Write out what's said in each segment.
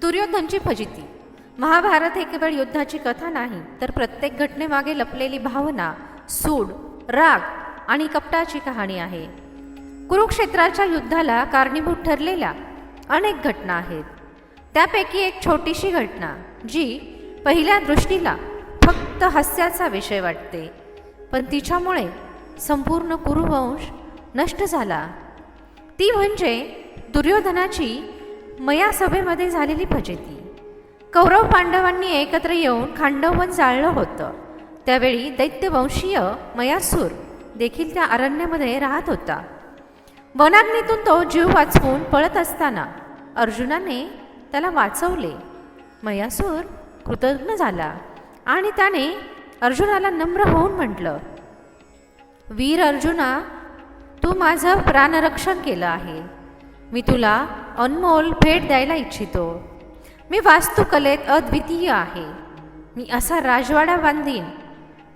दुर्योधनची फजिती. महाभारत हे केवळ युद्धाची कथा नाही तर प्रत्येक घटनेमागे लपलेली भावना सूड राग आणि कपटाची कहाणी आहे. कुरुक्षेत्राच्या युद्धाला कारणीभूत ठरलेल्या अनेक घटना आहेत. त्यापैकी एक छोटीशी घटना जी पहिल्या दृष्टीला फक्त हास्याचा विषय वाटते पण तिच्यामुळे संपूर्ण कुरुवंश नष्ट झाला. ती म्हणजे दुर्योधनाची मया सभेमध्ये झालेली फजिती. कौरव पांडवांनी एकत्र येऊन खांडवन जाळलं होतं. त्यावेळी दैत्यवंशीय मयासूर देखील त्या अरण्यामध्ये राहत होता. वनाग्नीतून तो जीव वाचवून पळत असताना अर्जुनाने त्याला वाचवले. मयासूर कृतज्ञ झाला आणि त्याने अर्जुनाला नम्र होऊन म्हटलं वीर अर्जुना तू माझं प्राणरक्षण केलं आहे. मी तुला अनमोल भेट द्यायला इच्छितो. मी वास्तुकलेत अद्वितीय आहे. मी असा राजवाडा बांधीन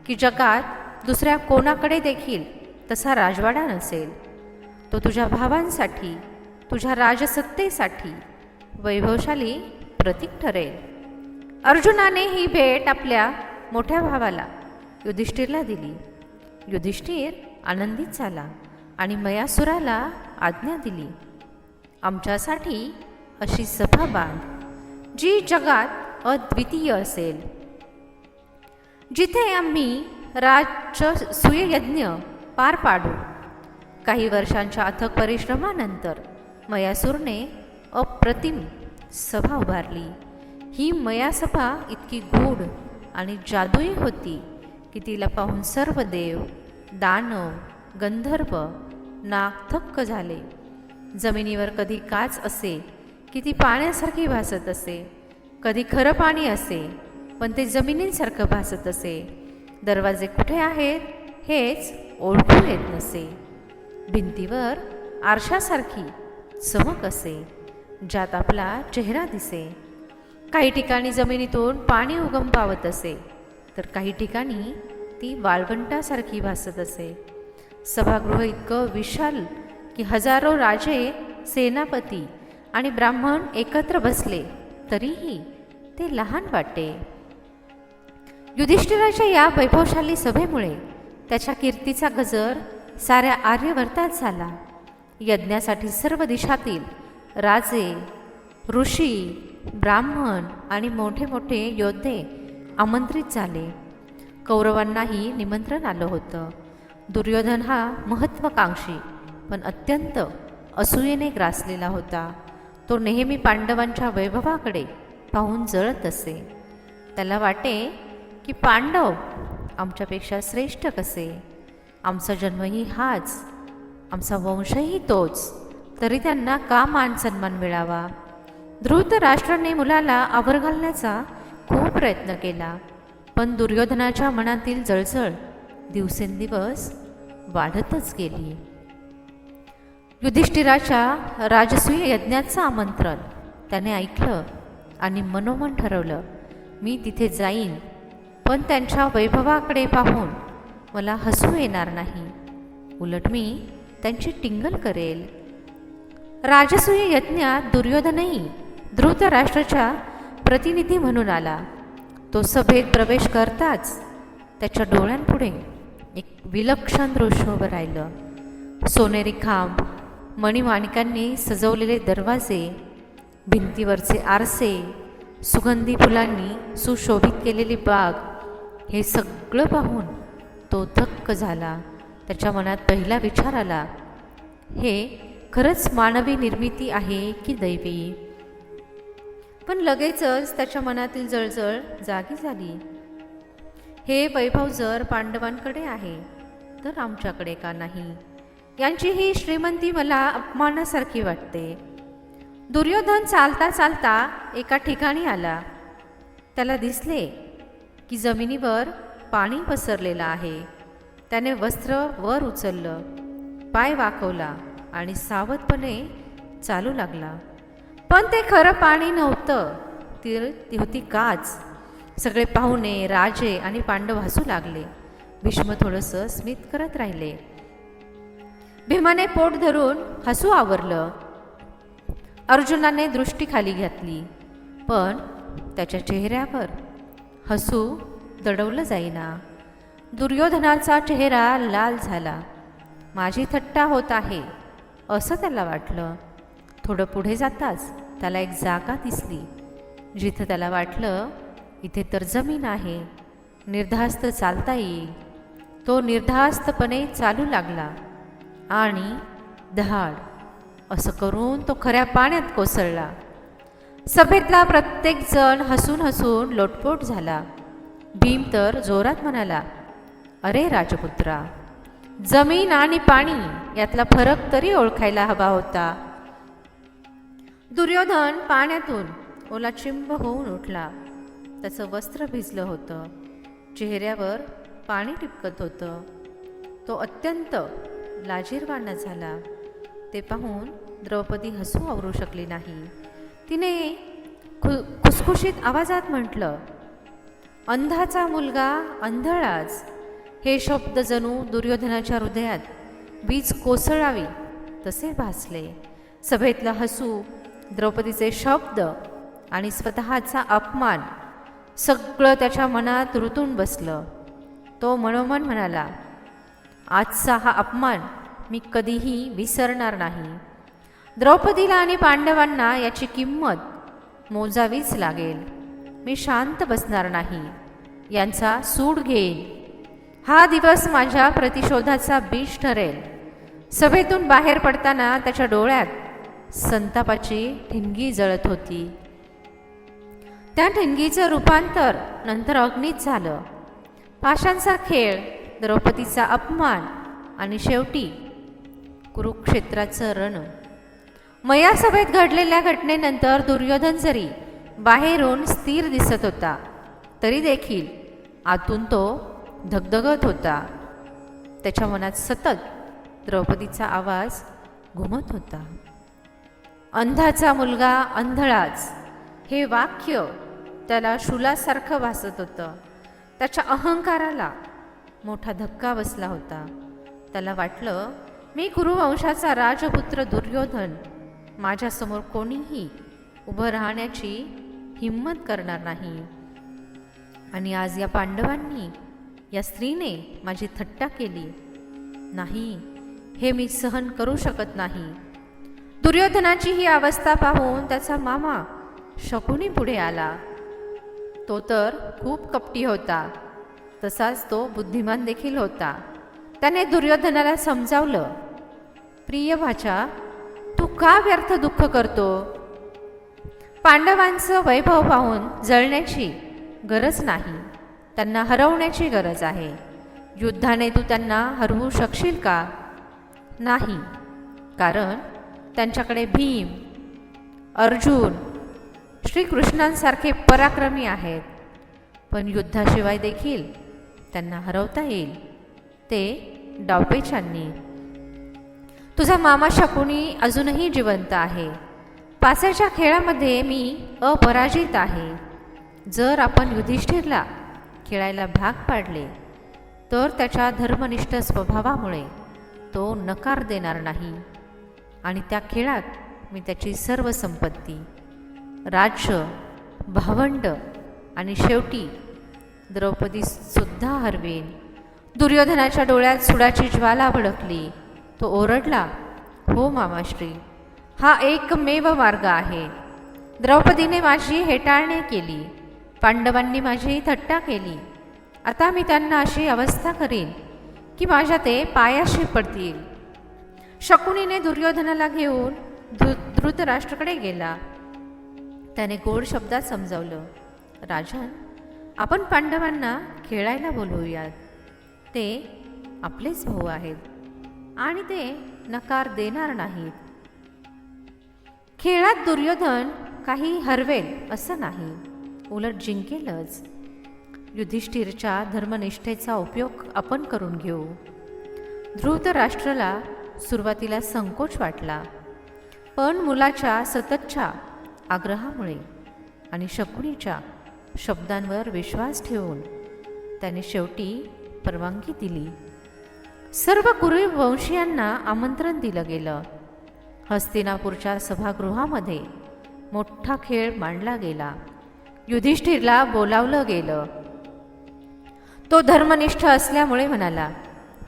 की जगात दुसऱ्या कोणाकडे देखील तसा राजवाडा नसेल. तो तुझ्या भावांसाठी तुझ्या राजसत्तेसाठी वैभवशाली प्रतीक ठरेल. अर्जुनाने ही भेट आपल्या मोठ्या भावाला युधिष्ठिरला दिली. युधिष्ठिर आनंदित झाला आणि मयासुराला आज्ञा दिली. आमच्यासाठी अशी सभा बांध जी जगात अद्वितीय असेल. जिथे आम्ही राज्य सुययज्ञ पार पाडू. काही वर्षांच्या अथक परिश्रमानंतर मयासूरने अप्रतिम सभा उभारली. ही मयासभा इतकी गूढ आणि जादुई होती की तिला पाहून सर्व देव दानव गंधर्व नाक थक्क झाले. जमिनीवर कधी काच असे की ती पाण्यासारखी भासत असे कधी खरं पाणी असे पण ते जमिनीसारखं भासत असे. दरवाजे कुठे आहेत हेच ओळखू येत नसे. भिंतीवर आरशासारखी चमक असे ज्यात आपला चेहरा दिसे. काही ठिकाणी जमिनीतून पाणी उगम पावत असे तर काही ठिकाणी ती वाळवंटासारखी भासत असे. सभागृह इतकं विशाल की हजारो राजे सेनापती आणि ब्राह्मण एकत्र बसले. तरीही ते लहान वाटे. युधिष्ठिराच्या या वैभवशाली सभेमुळे त्याच्या कीर्तीचा गजर साऱ्या आर्यवर्तात झाला. यज्ञासाठी सर्व दिशातील राजे ऋषी ब्राह्मण आणि मोठे मोठे योद्धे आमंत्रित झाले. कौरवांनाही निमंत्रण आलं होतं. दुर्योधन हा महत्त्वाकांक्षी पण अत्यंत असूयेने ग्रासलेला होता. तो नेहमी पांडवांच्या वैभवाकडे पाहून जळत असे. त्याला वाटे की पांडव आमच्यापेक्षा श्रेष्ठ कसे? आमचा जन्मही हाच. आमचा वंशही तोच. तरी त्यांना का मान सन्मान मिळावा? राष्ट्राने मुलाला आवर घालण्याचा खूप प्रयत्न केला. पण दुर्योधनाच्या मनातील जळजळ दिवसेंदिवस वाढतच गेली. युधिष्ठिराच्या राजसूय यज्ञाचं आमंत्रण. त्याने ऐकलं आणि मनोमन ठरवलं मी तिथे जाईन पण त्यांच्या वैभवाकडे पाहून मला हसू येणार नाही. उलट मी त्यांची टिंगल करेल. राजसूय यज्ञात दुर्योधनही धृतराष्ट्राच्या प्रतिनिधी म्हणून आला. तो सभेत प्रवेश करताच त्याच्या डोळ्यांपुढे एक विलक्षण दृश्य उभं राहिलं. सोनेरी खांब मणिमाणिकांनी सजवलेले दरवाजे भिंतीवरचे आरसे सुगंधी फुलांनी सुशोभित केलेली बाग हे सगळं पाहून तो थक्क झाला. त्याच्या मनात पहिला विचार आला हे खरंच मानवी निर्मिती आहे की दैवी? पण लगेचच त्याच्या मनातील जळजळ जागी झाली. हे वैभव जर पांडवांकडे आहे तर आमच्याकडे का नाही? यांची ही श्रीमंती मला अपमानासारखी वाटते. दुर्योधन चालता चालता एका ठिकाणी आला. त्याला दिसले की जमिनीवर पाणी पसरलेलं आहे. त्याने वस्त्र वर उचललं पाय वाकवला आणि सावधपणे चालू लागला. पण ते खरं पाणी नव्हतं. ती ती होती काच सगळे पाहुणे राजे आणि पांडव हसू लागले. भीष्म थोडंसं स्मित करत राहिले. भीमाने पोट धरून हसू आवरलं. अर्जुनाने दृष्टी खाली घातली पण त्याच्या चेहऱ्यावर हसू दडवलं जाईना. दुर्योधनाचा चेहरा लाल झाला. माझी थट्टा होत आहे असं त्याला वाटलं. थोडं पुढे जाताच त्याला एक जागा दिसली जिथं त्याला वाटलं इथे तर जमीन आहे निर्धास्त चालता येईल. तो निर्धास्तपणे चालू लागला. आणि धाड असं करून तो खऱ्या पाण्यात कोसळला. सभेतला प्रत्येक जण हसून हसून लोटपोट झाला. भीम तर जोरात म्हणाला अरे राजपुत्रा जमीन आणि पाणी यातला फरक तरी ओळखायला हवा होता. दुर्योधन पाण्यातून ओलाचिंब होऊन उठला. त्याचं वस्त्र भिजलं होतं. चेहऱ्यावर पाणी टिपकत होतं. तो अत्यंत लाजीरवाणा झाला. ते पाहून द्रौपदी हसू आवरू शकली नाही. तिने खु खुसखुशीत आवाजात म्हटलं अंधाचा मुलगा अंधळाच. हे शब्द जणू दुर्योधनाच्या हृदयात वीज कोसळावी. तसे भासले. सभेतलं हसू द्रौपदीचे शब्द आणि स्वतःचा अपमान सगळं त्याच्या मनात रुतून बसलं. तो मनोमन म्हणाला आजचा हा अपमान मी कधीही विसरणार नाही. द्रौपदीला आणि पांडवांना याची किंमत मोजावीच लागेल. मी शांत बसणार नाही. यांचा सूड घेईन. हा दिवस माझ्या प्रतिशोधाचा बीज ठरेल. सभेतून बाहेर पडताना त्याच्या डोळ्यात संतापाची ठिणगी जळत होती. त्या ठिणगीचं रूपांतर नंतर अग्नीत झालं. पाशांचा खेळ द्रौपदीचा अपमान आणि शेवटी कुरुक्षेत्राचं रण. मया सभेत घडलेल्या घटनेनंतर दुर्योधन जरी बाहेरून स्थिर दिसत होता तरी देखील आतून तो धगधगत होता. त्याच्या मनात सतत द्रौपदीचा आवाज घुमत होता. अंधाचा मुलगा अंधळाच हे वाक्य त्याला शुलासारखं भासत होतं. त्याच्या अहंकाराला मोठा धक्का बसला होता. त्याला वाटलं मी कुरुवंशाचा राजपुत्र दुर्योधन. माझ्यासमोर कोणीही उभं राहण्याची हिंमत करणार नाही. आणि आज या पांडवांनी या स्त्रीने माझी थट्टा केली. नाही हे मी सहन करू शकत नाही. दुर्योधनाची ही अवस्था पाहून त्याचा मामा शकुनी पुढे आला. तो तर खूप कपटी होता. तसाच तो बुद्धिमान देखील होता. त्याने दुर्योधनाला समजावलं प्रिय भाचा तू का व्यर्थ दुःख करतो? पांडवांचं वैभव पाहून जळण्याची गरज नाही. त्यांना हरवण्याची गरज आहे. युद्धाने तू त्यांना हरवू शकशील का? नाही कारण त्यांच्याकडे भीम अर्जुन श्रीकृष्णांसारखे पराक्रमी आहेत. पण युद्धाशिवाय देखील त्यांना हरवता येईल. ते डावपेचांनी तुझा मामा शकुनी अजूनही जिवंत आहे. पासेच्या खेळामध्ये मी अपराजित आहे. जर आपण युधिष्ठिरला खेळायला भाग पाडले तर त्याच्या धर्मनिष्ठ स्वभावामुळे तो नकार देणार नाही. आणि त्या खेळात मी त्याची सर्व संपत्ती राज्य भावंड आणि शेवटी द्रौपदी सुद्धा हरवेन दुर्योधनाच्या डोळ्यात सुडाची ज्वाला भडकली. तो ओरडला हो मामाश्री हा एकमेव मार्ग आहे. द्रौपदीने माझी हेटाळणी केली पांडवांनी माझी थट्टा केली. आता मी त्यांना अशी अवस्था करीन की माझ्या ते पायाशी पडतील. शकुनीने दुर्योधनाला घेऊन धृ धृतराष्ट्राकडे गेला. त्याने गोड शब्दात समजावलं राजन आपण पांडवांना खेळायला बोलवूयात. ते आपलेच भाऊ आहेत आणि ते नकार देणार नाहीत. खेळात दुर्योधन काही हरवेल असं नाही. उलट जिंकेलच. युधिष्ठिरच्या धर्मनिष्ठेचा उपयोग आपण करून घेऊ. धृतराष्ट्राला सुरुवातीला संकोच वाटला. पण मुलाच्या सततच्या आग्रहामुळे आणि शकुनीच्या शब्दांवर विश्वास ठेवून त्याने शेवटी परवानगी दिली. सर्व कुरुवंशीयांना आमंत्रण दिलं गेलं. हस्तिनापूरच्या सभागृहामध्ये मोठा खेळ मांडला गेला. युधिष्ठिरला बोलावलं गेलं. तो धर्मनिष्ठ असल्यामुळे म्हणाला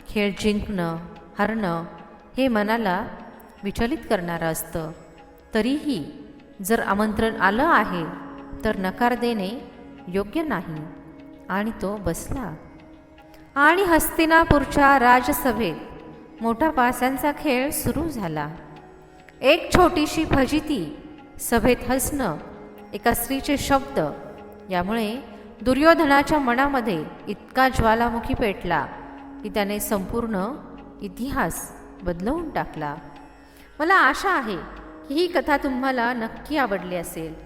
खेळ जिंकणं हरणं हे मनाला विचलित करणारं असतं. तरीही जर आमंत्रण आलं आहे तर नकार देणे योग्य नाही. आणि तो बसला. आणि हस्तिनापूरच्या राजसभेत मोठा पास्यांचा खेळ सुरू झाला. एक छोटीशी फजिती सभेत हसणं एका स्त्रीचे शब्द यामुळे दुर्योधनाच्या मनामध्ये इतका ज्वालामुखी पेटला की त्याने संपूर्ण इतिहास बदलवून टाकला. मला आशा आहे की ही कथा तुम्हाला नक्की आवडली असेल.